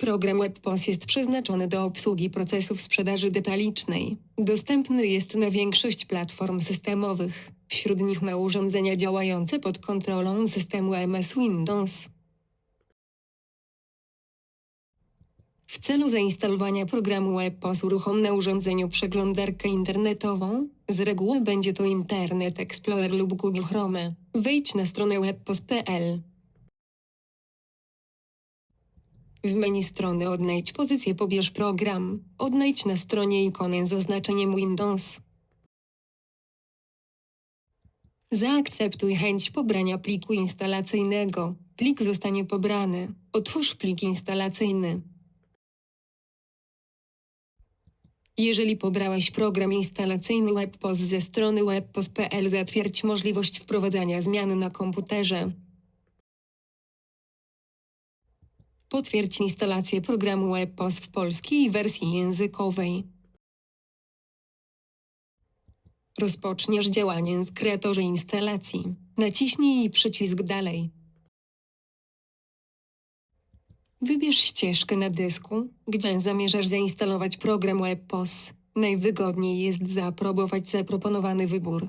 Program WebPOS jest przeznaczony do obsługi procesów sprzedaży detalicznej. Dostępny jest na większość platform systemowych, wśród nich na urządzenia działające pod kontrolą systemu MS Windows. W celu zainstalowania programu WebPOS uruchom na urządzeniu przeglądarkę internetową. Z reguły będzie to Internet Explorer lub Google Chrome. Wejdź na stronę webpos.pl. W menu strony odnajdź pozycję Pobierz program. Odnajdź na stronie ikonę z oznaczeniem Windows. Zaakceptuj chęć pobrania pliku instalacyjnego. Plik zostanie pobrany. Otwórz plik instalacyjny. Jeżeli pobrałeś program instalacyjny WebPOS ze strony webpos.pl zatwierdź możliwość wprowadzania zmian na komputerze. Potwierdź instalację programu WebPOS w polskiej wersji językowej. Rozpoczniesz działanie w kreatorze instalacji. Naciśnij przycisk Dalej. Wybierz ścieżkę na dysku, gdzie zamierzasz zainstalować program WebPOS. Najwygodniej jest zaaprobować zaproponowany wybór.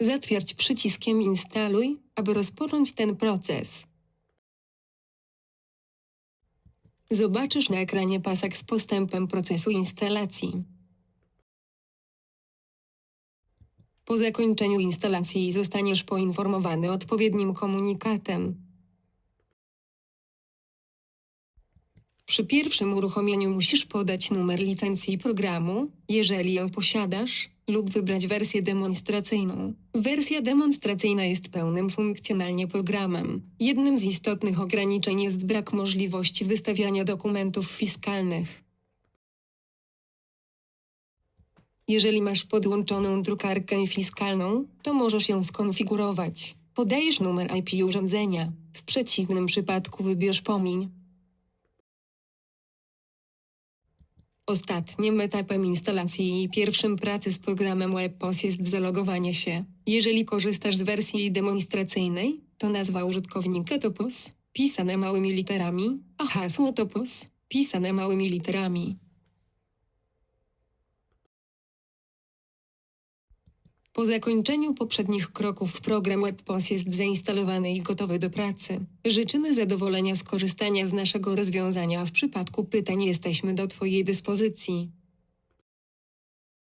Zatwierdź przyciskiem Instaluj, aby rozpocząć ten proces. Zobaczysz na ekranie pasek z postępem procesu instalacji. Po zakończeniu instalacji zostaniesz poinformowany odpowiednim komunikatem. Przy pierwszym uruchomieniu musisz podać numer licencji programu, jeżeli ją posiadasz, lub wybrać wersję demonstracyjną. Wersja demonstracyjna jest pełnym funkcjonalnie programem. Jednym z istotnych ograniczeń jest brak możliwości wystawiania dokumentów fiskalnych. Jeżeli masz podłączoną drukarkę fiskalną, to możesz ją skonfigurować. Podajesz numer IP urządzenia. W przeciwnym przypadku wybierz pomiń. Ostatnim etapem instalacji i pierwszym pracy z programem WebPOS jest zalogowanie się. Jeżeli korzystasz z wersji demonstracyjnej, to nazwa użytkownika to POS, pisane małymi literami, a hasło to POS, pisane małymi literami. Po zakończeniu poprzednich kroków program WebPOS jest zainstalowany i gotowy do pracy. Życzymy zadowolenia z korzystania z naszego rozwiązania. W przypadku pytań jesteśmy do Twojej dyspozycji.